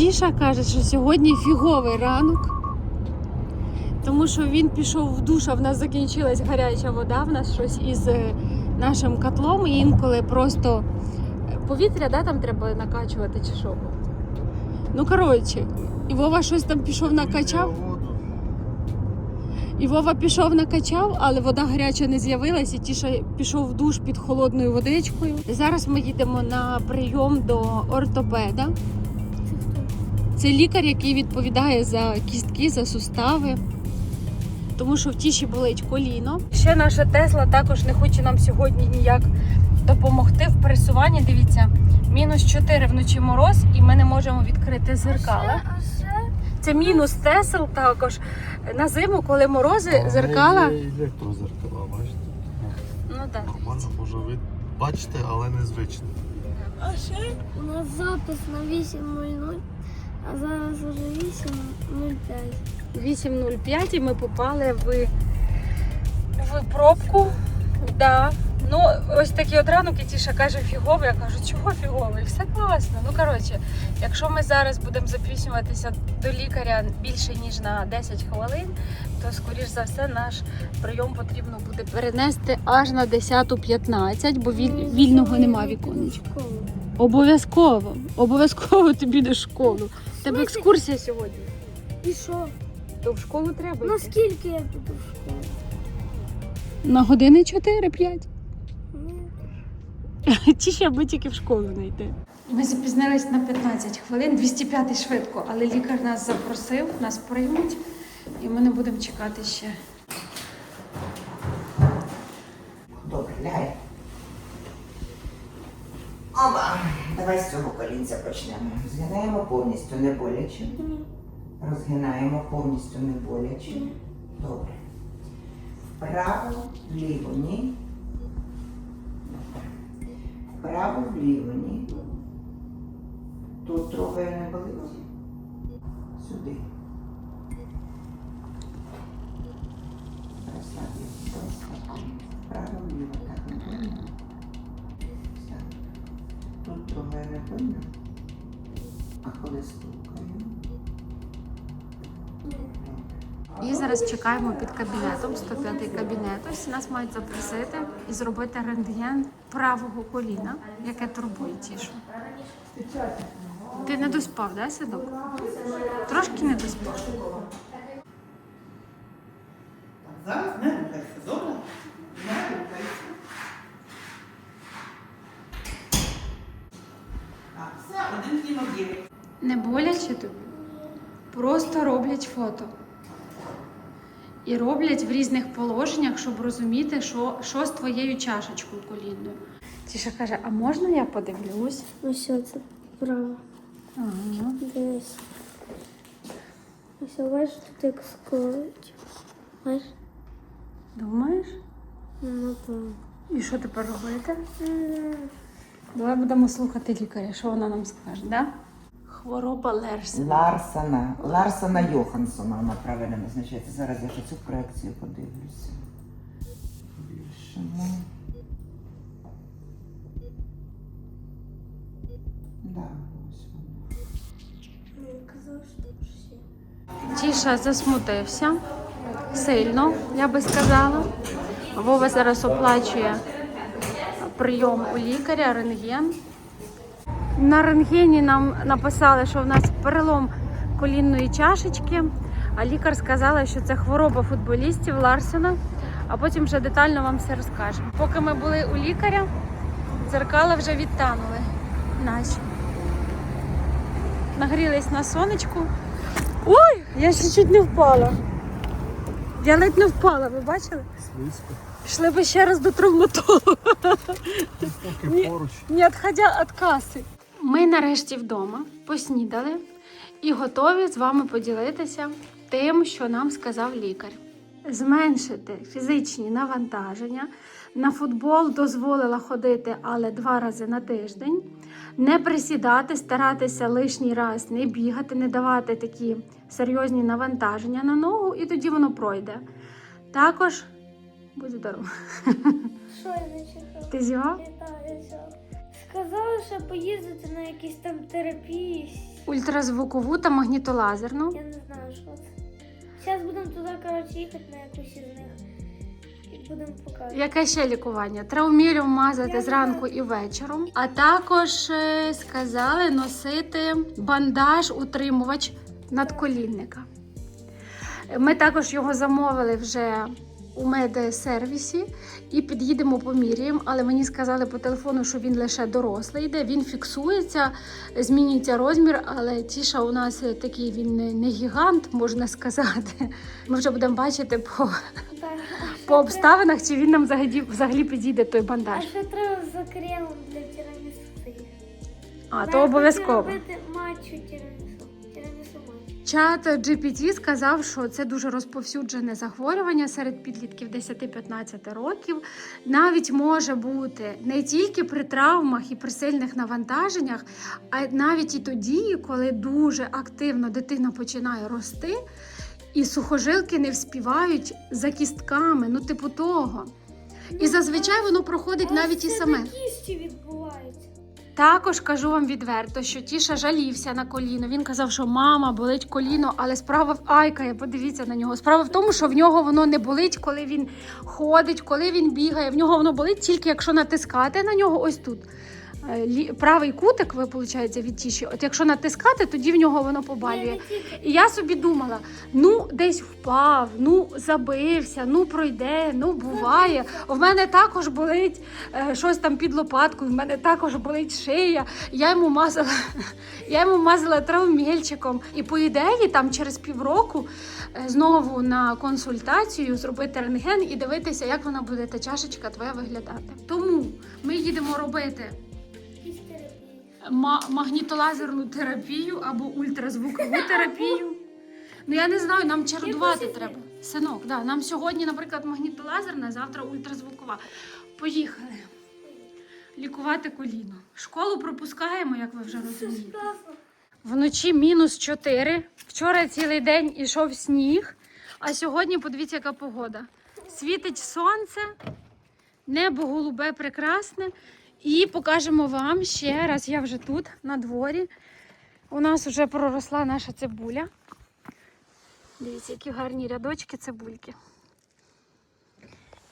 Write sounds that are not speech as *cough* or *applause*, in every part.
Тіша каже, що сьогодні фіговий ранок. Тому що він пішов в душ, а в нас закінчилась гаряча вода, в нас щось із е, нашим котлом. І інколи просто е, повітря да, там треба накачувати чи що. Ну, коротше, і Вова щось там пішов накачав. І Вова пішов накачав, але вода гаряча не з'явилась, і Тіша пішов в душ під холодною водичкою. І зараз ми їдемо на прийом до ортопеда. Це лікар, який відповідає за кістки, за сустави. Тому що в тіші болить коліно. Ще наша Тесла також не хоче нам сьогодні ніяк допомогти в пересуванні. Дивіться, мінус 4 вночі мороз, і ми не можемо відкрити зеркала. А ще Це мінус Тесел також. На зиму, коли морози, зеркала. Електрозеркала, бачите? Ну так. Нормально може ви бачите, але незвично. А ще у нас запис на 8.00, а зараз уже 8.05. 8.05 і ми попали в, в пробку. Да. Ну, ось такий от ранок, і Тіша каже фіговий. Я кажу, чого фіговий? Все класно. Ну коротше, якщо ми зараз будемо запіснюватися до лікаря більше ніж на 10 хвилин, то скоріш за все наш прийом потрібно буде перенести аж на 10.15, бо віль- вільного нема віконечка. Обов'язково, обов'язково ти підеш в школу. Тебе екскурсія сьогодні. І що? То в школу треба. Ну йти. скільки я піду в школу? На години 4-5. Чи Ті ще аби тільки в школу не йти. Ми запізнились на 15 хвилин, 205 швидко, але лікар нас запросив, нас приймуть, і ми не будемо чекати ще. Давай з цього колінця почнемо. Розгинаємо повністю не боляче. Розгинаємо повністю не боляче. Добре. Вправо, вліво, ні. Вправо, вліво, ні. Тут трохи не болить. І зараз чекаємо під кабінетом, 105 кабінет. Ось нас мають запросити і зробити рентген правого коліна, яке турбує тішу. Ти не доспав, да, сідок? Трошки не доспав. Зараз не рухайся, добре? Не рухайся. Так, все, один знімок є. Не боляче тобі? Просто роблять фото. І роблять в різних положеннях, щоб розуміти, що, що з твоєю чашечкою колінною. Тіша каже, а можна я подивлюсь? Ну що це право? Ага. Десь. Ось бачиш, тут як скорить. Бачиш? Думаєш? Ну так. І що тепер робити? Давай будемо слухати лікаря, що вона нам скаже, да? Хвороба Лерсена. Ларсона. Ларсона Йохансона вона правильно назначається. Зараз я ще цю проекцію подивлюся. Більшому. Да, ось вона. Я що. Тіша засмутився сильно, я би сказала. Вова зараз оплачує прийом у лікаря, рентген. На рентгені нам написали, що в нас перелом колінної чашечки, а лікар сказала, що це хвороба футболістів Ларсена, а потім вже детально вам все розкаже. Поки ми були у лікаря, дзеркала вже відтанули наші. Нагрілись на сонечку. Ой, я ще чуть не впала. Я ледь не впала, ви бачили? Слизько. Пішли би ще раз до травматолога. Поки поруч. Не відходя від каси. Ми нарешті вдома поснідали і готові з вами поділитися тим, що нам сказав лікар. Зменшити фізичні навантаження. На футбол дозволила ходити, але два рази на тиждень. Не присідати, старатися лишній раз не бігати, не давати такі серйозні навантаження на ногу, і тоді воно пройде. Також будь здоров. Що я не чекав? Ти? Вітаю, Сказали, поїздити на якісь там терапії. Ультразвукову та магнітолазерну. Я не знаю, що це. Зараз будемо туди, коротше, їхати на якусь із них. І будемо показувати. Яке ще лікування? Траумілю мазати Я зранку і вечором. А також е, сказали носити бандаж утримувач надколінника. Ми також його замовили вже у медсервісі і під'їдемо поміряємо, але мені сказали по телефону, що він лише дорослий йде, він фіксується, змінюється розмір, але тіша у нас такий він не- гігант, можна сказати. Ми вже будемо бачити по по обставинах, чи він нам взагалі, взагалі підійде той А бандаж. ще треба за кремом для тірамісу. А, то обов'язково. робити Чат GPT сказав, що це дуже розповсюджене захворювання серед підлітків 10-15 років. Навіть може бути не тільки при травмах і при сильних навантаженнях, а навіть і тоді, коли дуже активно дитина починає рости, і сухожилки не вспівають за кістками, ну типу того. І зазвичай воно проходить навіть і саме. відбувається. Також кажу вам відверто, що Тіша жалівся на коліно. Він казав, що мама болить коліно, але справа в айкає. Подивіться на нього. Справа в тому, що в нього воно не болить, коли він ходить, коли він бігає. В нього воно болить тільки якщо натискати на нього ось тут. Е, Правий кутик, ви виходить, від тіші. От якщо натискати, тоді в нього воно побалює. І я собі думала: ну десь впав, ну забився, ну пройде, ну буває. У мене також болить е, щось там під лопаткою, в мене також болить шия. Я йому мазала, *laughs* я йому мазала травмільчиком. І по ідеї, там через півроку е, знову на консультацію зробити рентген і дивитися, як вона буде та чашечка твоя виглядати. Тому ми їдемо робити магнітолазерну терапію або ультразвукову *laughs* терапію. Ну я не знаю, нам із треба. Синок, да, нам сьогодні, наприклад, магнітолазерна, завтра ультразвукова. Поїхали. Лікувати коліно. Школу пропускаємо, як ви вже розумієте. Вночі мінус 4. Вчора цілий день ішов сніг, а сьогодні подивіться, яка погода. Світить сонце, небо голубе прекрасне. І покажемо вам ще раз. Я вже тут, на дворі. У нас вже проросла наша цибуля. Дивіться, які гарні рядочки цибульки.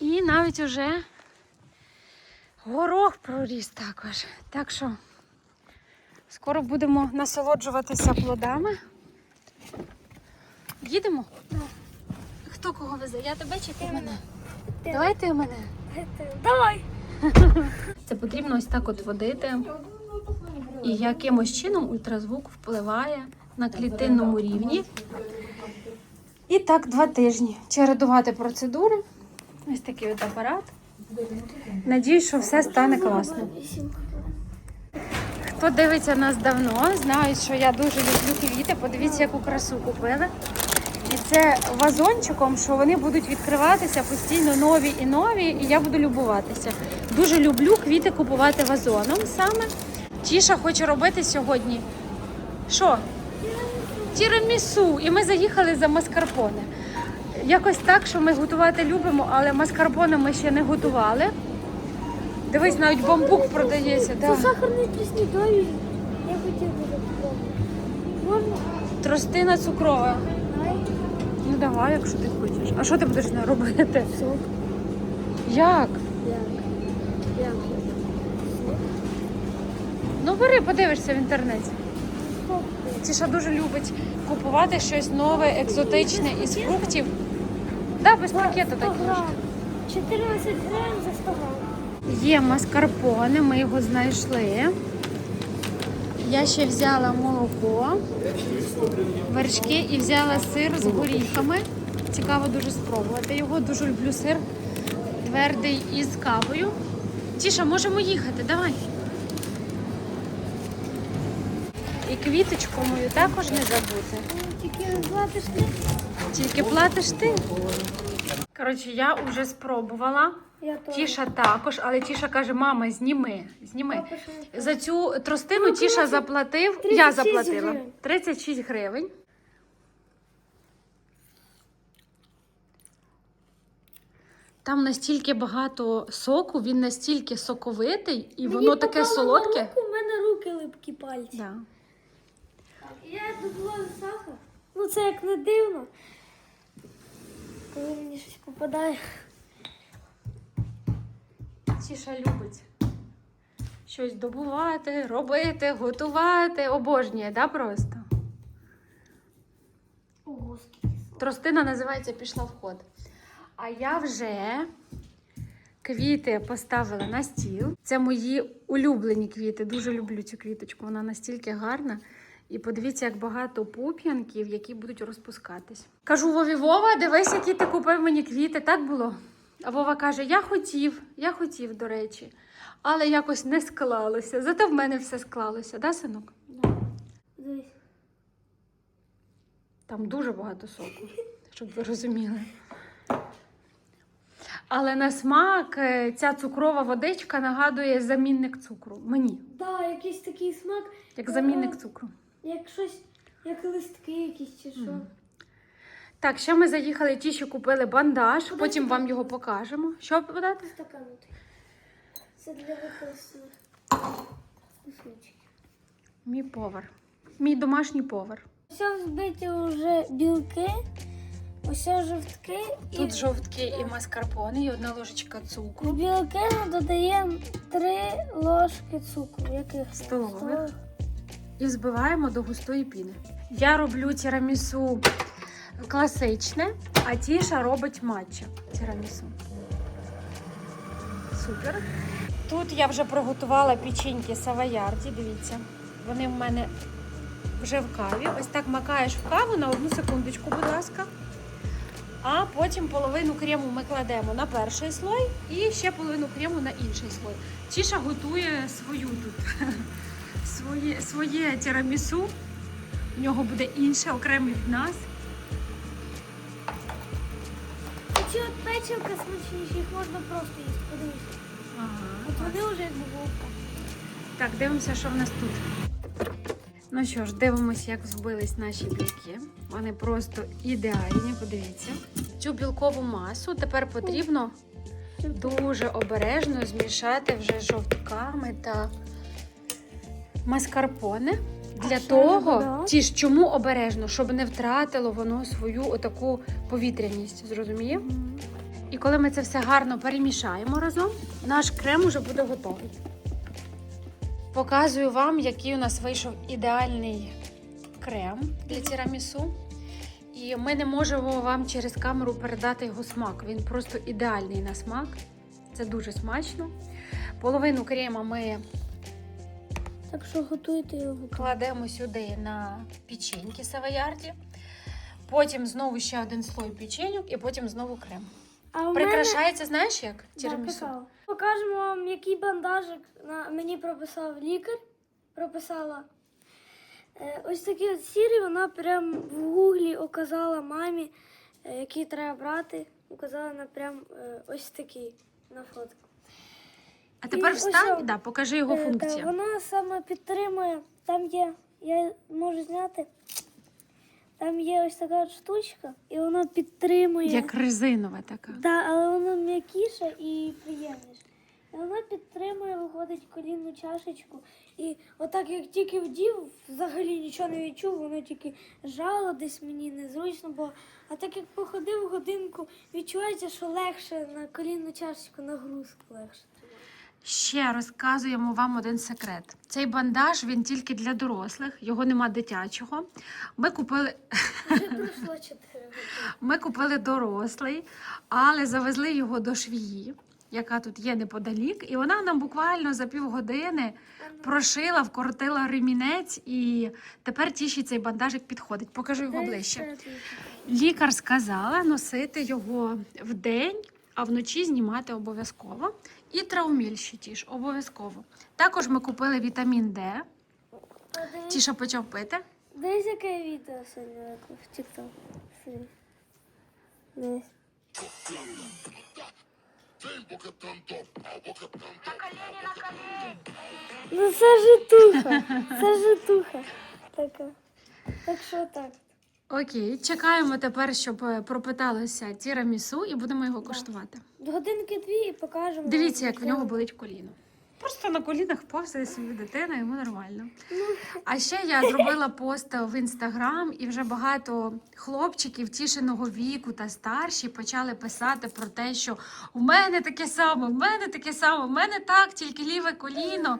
І навіть уже горох проріс також. Так що скоро будемо насолоджуватися плодами. Їдемо? Хто кого везе? Я тебе чи ти мене? Давай ти мене. Давай. Це потрібно ось так от водити. І якимось чином ультразвук впливає на клітинному рівні. І так два тижні. Чередувати процедури. Ось такий от апарат. Надіюсь, що все стане класно. Хто дивиться нас давно, знають, що я дуже люблю квіти. Подивіться, яку красу купили. Це вазончиком, що вони будуть відкриватися постійно нові і нові, і я буду любуватися. Дуже люблю квіти купувати вазоном саме. Тіша хоче робити сьогодні. Що? Тірамісу. І ми заїхали за маскарпоне. Якось так, що ми готувати любимо, але маскарпоне ми ще не готували. Дивись, навіть бамбук продається. Да. Це сахарний тріснідові. Я хотів би. Можна? Тростина цукрова. Давай. Якщо ти хочеш. А що ти будеш з нею робити? Сок. Як? Як? Як? Ну бери, подивишся в інтернеті. Тіша дуже любить купувати щось нове, екзотичне із фруктів. Да, без пакету 100 такі. 14 грам за 100 грам. Є маскарпоне, ми його знайшли. Я ще взяла молоко, вершки і взяла сир з горіхами. Цікаво дуже спробувати його. Дуже люблю сир твердий із кавою. Тіша, можемо їхати, давай. І квіточку мою також не забути. Тільки платиш ти. Тільки платиш ти. Коротше, я вже спробувала. Я. Тіша також, але Тіша каже: мама, зніми, зніми. Папа, За цю тростину Ну, Тіша заплатив. Я заплатила гривень. 36 гривень. Там настільки багато соку, він настільки соковитий, і Мені воно таке попало на солодке. руку, У мене руки липкі пальці. Да. Я добуваю сахар. Ну це як не дивно. Коли мені щось попадає. Тіша любить щось добувати, робити, готувати. Обожнює, да, просто? Ого. Тростина називається пішла в ход. А я вже квіти поставила на стіл. Це мої улюблені квіти. Дуже люблю цю квіточку. Вона настільки гарна. І подивіться, як багато пуп'янків, які будуть розпускатись. Кажу Вові, Вова, дивись, які ти купив мені квіти. Так було? А Вова каже: Я хотів, я хотів, до речі, але якось не склалося. Зате в мене все склалося, да, синок? Дивись. Там дуже багато соку, щоб ви розуміли. Але на смак е, ця цукрова водичка нагадує замінник цукру. Мені, Да, якийсь такий смак, як замінник цукру. Як щось, як листки якісь чи що. Мгм. Так, ще ми заїхали ті, що купили бандаж, Куди потім вам його покажемо. Що подати? Стаканути. Це для кусочків. Мій повар. Мій домашній повар. Ось взбиті вже білки, ось жовтки Тут і жовтки і маскарпоне, і одна ложечка в цукру. білки ми додаємо три ложки цукру. Яких? Столових. І збиваємо до густої піни. Я роблю тірамісу класичне, а Тіша робить матча тірамісу. Супер. Тут я вже приготувала печеньки савоярді, дивіться. Вони в мене вже в каві. Ось так макаєш в каву на одну секундочку, будь ласка. А потім половину крему ми кладемо на перший слой і ще половину крему на інший слой. Тіша готує свою тут своє, своє тірамісу. У нього буде інше, окреме від нас. Ці от печивка смачніші, їх можна просто їсти. Подивись. Ага. От вони вже як булка. Так, дивимося, що в нас тут. Ну що ж, дивимося, як збились наші білки. Вони просто ідеальні, подивіться. Цю білкову масу тепер потрібно дуже обережно змішати вже жовтками та маскарпоне. Для що того, ті ж чому обережно, щоб не втратило воно свою отаку повітряність, зрозуміє? І коли ми це все гарно перемішаємо разом, наш крем уже буде готовий. Показую вам, який у нас вийшов ідеальний крем для тірамісу. І ми не можемо вам через камеру передати його смак. Він просто ідеальний на смак. Це дуже смачно. Половину крема ми Так що готуйте його. кладемо сюди на печеньки савоярді. Потім знову ще один слой печеньок і потім знову крем. А у Прикрашається, знаєш як? Тірамісу. Да. Покажемо вам, який бандажик на... мені прописав лікар. Прописала. Е, ось такі от сірі, вона прям в гуглі указала мамі, е, який треба брати. Указала на прям е, ось такий на фотку. А тепер І ось встань, да, покажи його Е, функцію. вона саме підтримує. Там є, я можу зняти. Там є ось така от штучка, і вона підтримує. Як резинова така. Да, але вона м'якіша і приємніша. І вона підтримує, виходить колінну чашечку. І отак, як тільки вдів, взагалі нічого не відчув, воно тільки жало десь мені незручно було. А так як походив годинку, відчувається, що легше на колінну чашечку нагрузку легше. Ще розказуємо вам один секрет. Цей бандаж він тільки для дорослих, його нема дитячого. Ми купили, Вже пройшло 4 години. ми купили дорослий, але завезли його до швії, яка тут є неподалік, і вона нам буквально за півгодини прошила, вкоротила ремінець, і тепер тіші цей бандажик підходить. Покажу його ближче. Лікар сказала носити його вдень, а вночі знімати обов'язково. І трауміль ті ж обов'язково. Також ми купили вітамін Д. Тіша почав пити. Дивись, яке відео сьогодні в TikTok. Дивись. Ну це житуха. Це житуха. Така. Так що так. Окей, чекаємо тепер, щоб е, пропиталося тірамісу і будемо його коштувати. До годинки дві і покажемо. Дивіться, як в нього болить коліно. Просто на колінах повзає собі дитина, йому нормально. А ще я зробила пост в інстаграм, і вже багато хлопчиків тішеного віку та старші почали писати про те, що у мене таке саме, у мене таке саме, у мене так, тільки ліве коліно.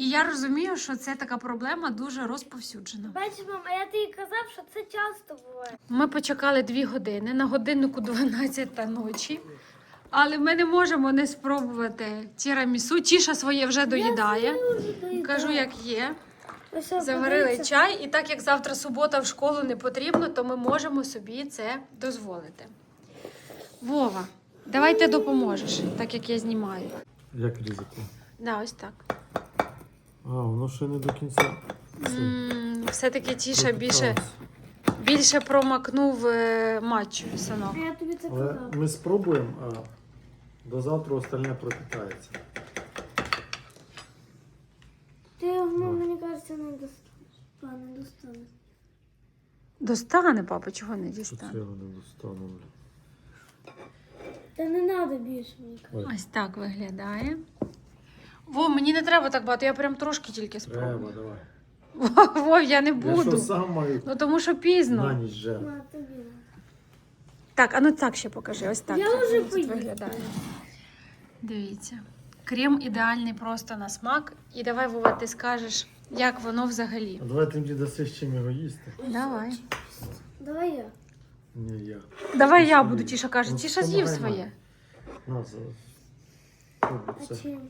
І я розумію, що це така проблема дуже розповсюджена. Бачиш, мам, а я тобі казав, що це часто буває. Ми почекали дві години на годиннику 12 ночі. Але ми не можемо не спробувати тірамісу. Тіша своє вже доїдає. Я вже. Кажу, як є. Заварили подивіться. чай, і так як завтра субота в школу не потрібно, то ми можемо собі це дозволити. Вова, давай ти допоможеш, так як я знімаю. Як різати? Да, ось так. А, воно ще не до кінця. М, Все-таки тіша більше, більше промакнув е, матчу, синок. Я тобі це Але казав. ми спробуємо, а до завтра остальне пропитається. Ти його, мені кажеться, не достанеш. А, не достанеш. Достане, папа, чого не дістане? цього не достану. бля. Та не треба більше, мені кажеться. Ой, Ось так виглядає. Во, мені не треба так багато, я прям трошки тільки треба, спробую. давай. Вов, я не Я що буду. сам маю Ну тому що на пізно. ніч же. На, тобі. на. Так, а ну так ще покажи. Ось так. Я як вже тут поїла. виглядає. Дивіться. Крем ідеальний просто на смак. І давай, Вова, ти скажеш, як воно взагалі. А давай ти мені даси з чим його їсти. Давай. Давай я. Ні, я. Давай я буду. Тіша каже. Ну, Тіша з'їв помагай своє. На, зараз. Пробуй А це. чим?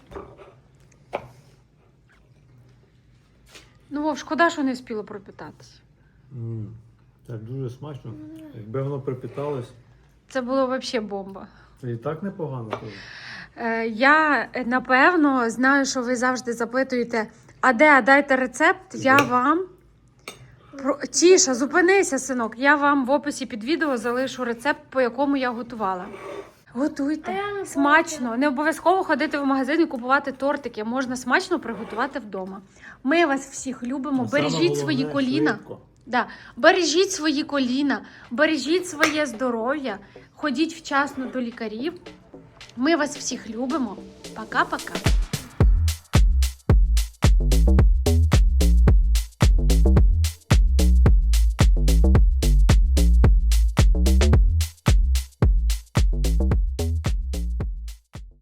Ну, Вов, шкода, що не встигла пропитатися. М, Так дуже смачно. Якби воно припиталось, Це було взагалі бомба. і так непогано. Е, Я е, напевно знаю, що ви завжди запитуєте, а де а дайте рецепт, я вам. Про... Тіша, зупинися, синок. Я вам в описі під відео залишу рецепт, по якому я готувала. Готуйте. Не Смачно. Не обов'язково ходити в магазин і купувати тортики. Можна смачно приготувати вдома. Ми вас всіх любимо. Саме Бережіть свої головне, коліна. швидко. Да. Бережіть свої коліна, бережіть своє здоров'я, ходіть вчасно до лікарів. Ми вас всіх любимо. Пока-пока.